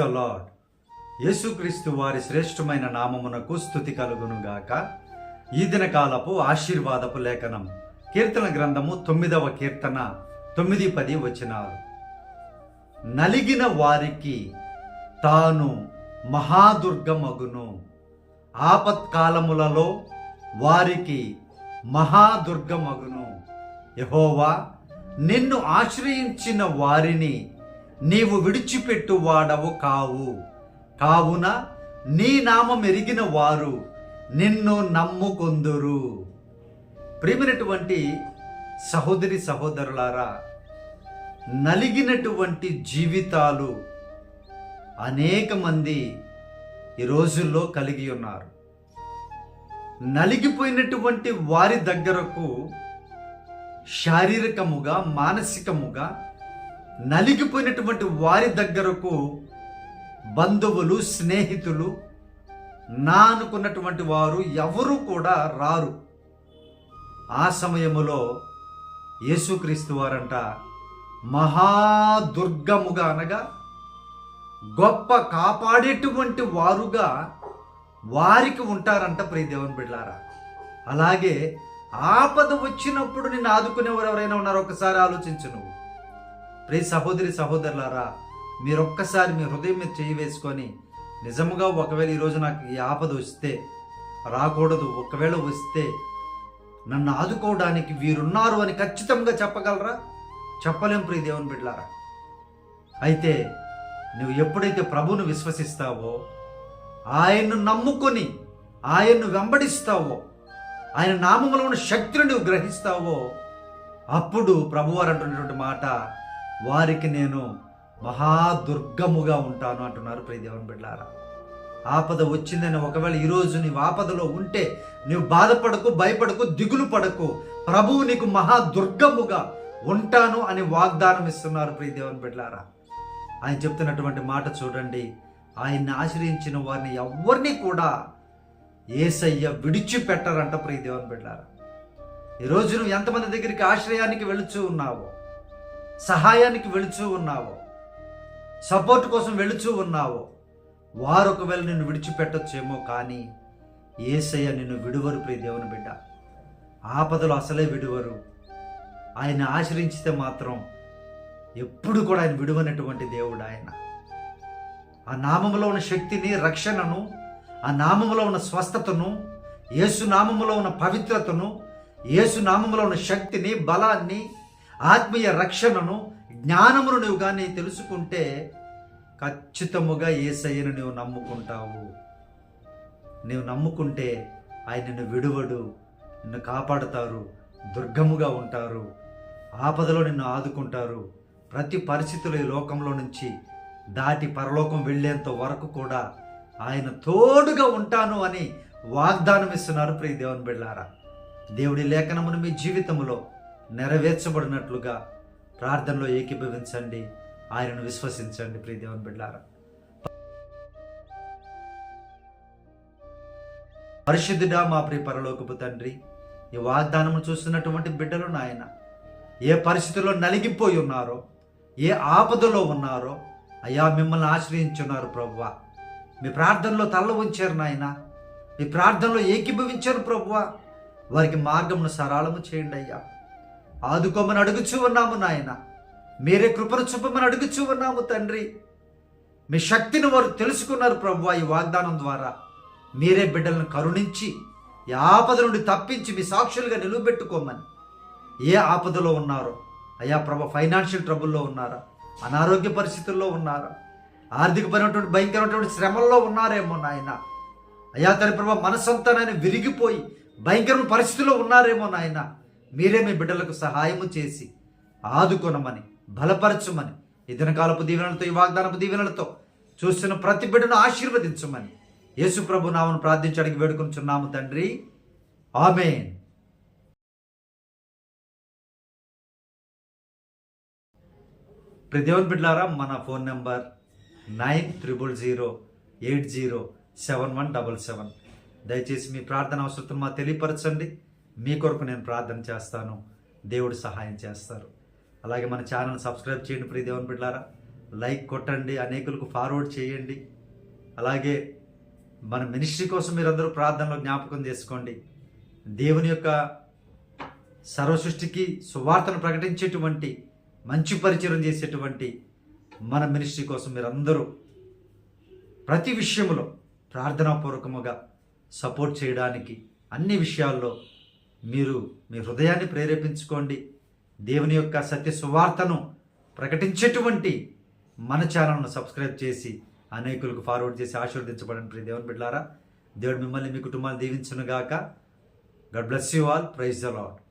The lord యేసుక్రీస్తు వారి శ్రేష్టమైన నామమునకు స్థుతి కలుగునుగాక. ఈ దినకాలపు ఆశీర్వాదపు లేఖనం. కీర్తన గ్రంథము తొమ్మిదవ కీర్తన తొమ్మిది పది వచనాలు. నలిగిన వారికి తాను మహాదుర్గమగును. ఆపత్కాలములలో వారికి మహాదుర్గమగును. యహోవా నిన్ను ఆశ్రయించిన వారిని నీవు విడిచిపెట్టు వాడవు కావు. కావున నీ నామం ఎరిగిన వారు నిన్ను నమ్ముకొందురు. ప్రేమినటువంటి సహోదరి సహోదరులారా నలిగినటువంటి జీవితాలు అనేక మంది ఈ రోజుల్లో కలిగి ఉన్నారు. నలిగిపోయినటువంటి వారి దగ్గరకు శారీరకముగా మానసికముగా నలిగిపోయినటువంటి వారి దగ్గరకు బంధువులు స్నేహితులు నా అనుకున్నటువంటి వారు ఎవరు కూడా రారు. ఆ సమయములో యేసుక్రీస్తు వారంట మహాదుర్గముగా అనగా గొప్ప కాపాడేటువంటి వారుగా వారికి ఉంటారంట ప్రియ దేవుని బిడ్డారా అలాగే ఆపద వచ్చినప్పుడు నిన్ను ఆదుకునేవారు ఎవరైనా ఉన్నారో? ఒకసారి ఆలోచించు నువ్వు. ప్రియ సహోదరి సహోదరులారా మీరు ఒక్కసారి మీ హృదయం మీద చేయి వేసుకొని నిజముగా ఒకవేళ ఈరోజు నాకు ఈ ఆపద వస్తే రాకూడదు ఒకవేళ వస్తే నన్ను ఆదుకోవడానికి వీరున్నారు అని ఖచ్చితంగా చెప్పగలరా? చెప్పలేం ప్రియ దేవుని బిడ్లారా అయితే నువ్వు ఎప్పుడైతే ప్రభువును విశ్వసిస్తావో ఆయన్ను నమ్ముకొని ఆయన్ను వెంబడిస్తావో ఆయన నామములో ఉన్న శక్తిని నువ్వు గ్రహిస్తావో అప్పుడు ప్రభువారు అంటున్నటువంటి మాట వారికి నేను మహాదుర్గముగా ఉంటాను అంటున్నారు ప్రియ దేవుని బిడ్డారా ఆపద వచ్చిందని ఒకవేళ ఈరోజు నీవు ఆపదలో ఉంటే నీవు బాధపడకు భయపడకు దిగులు పడకు. ప్రభువు నీకు మహాదుర్గముగా ఉంటాను అని వాగ్దానం ఇస్తున్నారు ప్రియ దేవుని బిడ్డారా ఆయన చెప్తున్నటువంటి మాట చూడండి. ఆయన్ని ఆశ్రయించిన వారిని ఎవరిని కూడా ఏసయ్య విడిచిపెట్టరంట ప్రియ దేవుని బిడ్డారా ఈరోజు నువ్వు ఎంతమంది దగ్గరికి ఆశ్రయానికి వెళుచూ ఉన్నావో సహాయానికి వెళుచూ ఉన్నావో. సపోర్ట్ కోసం వెళుచూ ఉన్నావో. వారు ఒకవేళ నిన్ను విడిచిపెట్టొచ్చేమో కానీ ఏసయ్య నిన్ను విడువరు ప్రియ దేవుని బిడ్డ. ఆపదలు అసలే విడువరు. ఆయన ఆశ్రయించితే మాత్రం ఎప్పుడు కూడా ఆయన విడువనటువంటి దేవుడు ఆయన. ఆ నామములో ఉన్న శక్తిని రక్షణను ఆ నామములో ఉన్న స్వస్థతను యేసు నామంలో ఉన్న పవిత్రతను యేసు నామంలో ఉన్న శక్తిని బలాన్ని ఆత్మీయ రక్షణను జ్ఞానమును నువ్వు కానీ తెలుసుకుంటే ఖచ్చితముగా ఏసయ్యను నువ్వు నమ్ముకుంటావు. నువ్వు నమ్ముకుంటే ఆయన నిన్ను విడువడు నిన్ను కాపాడుతారు దుర్గముగా ఉంటారు ఆపదలో నిన్ను ఆదుకుంటారు. ప్రతి పరిస్థితులు ఈ లోకంలో నుంచి దాటి పరలోకం వెళ్ళేంత వరకు కూడా ఆయన తోడుగా ఉంటాను అని వాగ్దానం ఇస్తున్నారు ప్రియ దేవుని బిళ్ళారా. దేవుడి లేఖనమును మీ జీవితంలో నెరవేర్చబడినట్లుగా ప్రార్థనలో ఏకీభవించండి. ఆయనను విశ్వసించండి ప్రీదేవన్ బిడ్డారా పరిశుద్ధుడా మా ప్రియ పరలోకపు తండ్రి ఈ వాగ్దానము చూస్తున్నటువంటి బిడ్డలు నాయన ఏ పరిస్థితుల్లో నలిగిపోయి ఉన్నారో ఏ ఆపదలో ఉన్నారో అయ్యా మిమ్మల్ని ఆశ్రయించున్నారు ప్రభువ. మీ ప్రార్థనలో తల్ల ఉంచారు నాయన మీ ప్రార్థనలో ఏకీభవించారు ప్రభువ. వారికి మార్గమును సరళము చేయండి అయ్యా. ఆదుకోమని అడుగుచూ ఉన్నాము నాయన. మీరే కృపను చూపమని అడుగుచూ ఉన్నాము తండ్రి. మీ శక్తిని వారు తెలుసుకున్నారు ప్రభు ఈ వాగ్దానం ద్వారా. మీరే బిడ్డలను కరుణించి ఈ ఆపద నుండి తప్పించి మీ సాక్షులుగా నిలువబెట్టుకోమని. ఏ ఆపదలో ఉన్నారో అయ్యా ప్రభ ఫైనాన్షియల్ ట్రబుల్లో ఉన్నారా? అనారోగ్య పరిస్థితుల్లో ఉన్నారా? ఆర్థికపరమైనటువంటి భయంకరమైనటువంటి శ్రమల్లో ఉన్నారేమో నాయన. అయ్యా తన ప్రభ మనసంతా నాయన విరిగిపోయి భయంకరమైన పరిస్థితుల్లో ఉన్నారేమో నాయన. మీరే మీ బిడ్డలకు సహాయము చేసి ఆదుకొనమని బలపరచమని ఇదనకాలపు దీవెనలతో ఈ వాగ్దానపు దీవెనలతో చూస్తున్న ప్రతి బిడ్డను ఆశీర్వదించమని యేసు ప్రభు నామను ప్రార్థించడానికి వేడుకొంచున్నాము తండ్రి. ఆమెన్. ప్రదేవన్ బిడ్లారా మన phone number nine triple zero eight zero seven one double seven. దయచేసి మీ ప్రార్థన అవసరం మా తెలియపరచండి. మీ కొరకు నేను ప్రార్థన చేస్తాను. దేవుడు సహాయం చేస్తారు. అలాగే మన ఛానల్ సబ్స్క్రైబ్ చేయండి ప్రియ దేవుని బిడ్డారా లైక్ కొట్టండి అనేకులకు ఫార్వర్డ్ చేయండి. అలాగే మన మినిస్ట్రీ కోసం మీరందరూ ప్రార్థనలో జ్ఞాపకం చేసుకోండి. దేవుని యొక్క సర్వసృష్టికి సువార్తను ప్రకటించేటువంటి మంచి పరిచయం చేసేటువంటి మన మినిస్ట్రీ కోసం మీరందరూ ప్రతి విషయంలో ప్రార్థనాపూర్వకముగా సపోర్ట్ చేయడానికి అన్ని విషయాల్లో మీరు మీ హృదయాన్ని ప్రేరేపించుకోండి. దేవుని యొక్క సత్య సువార్తను ప్రకటించేటువంటి మన ఛానల్ను సబ్స్క్రైబ్ చేసి అనేకులకు ఫార్వర్డ్ చేసి ఆశీర్వదించబడండి ప్రియ దేవుని బిడ్డారా దేవుడు మిమ్మల్ని మీ కుటుంబాన్ని దీవించునుగాక. God bless you all. Praise the Lord